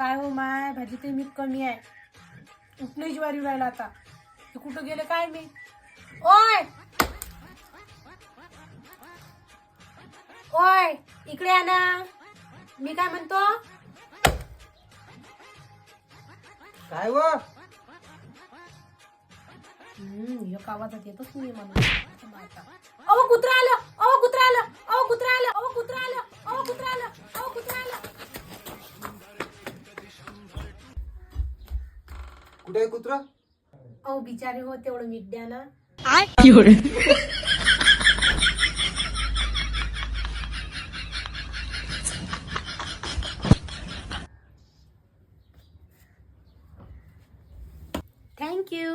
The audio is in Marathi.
काय हो माय? भाजी ते मीठ कमी आहे. उठणं ज्वारी राहिला आता. ते कुठं गेले काय मी? ओय! ओय! इकडे या ना. मी काय म्हणतो? काय व हम्म एक आवाजात येतच नाही मला. अहो कुत्रा आलं कुठे आहे कुत्रा? अहो बिचारे हो तेवढं मीठ द्या ना. थँक्यू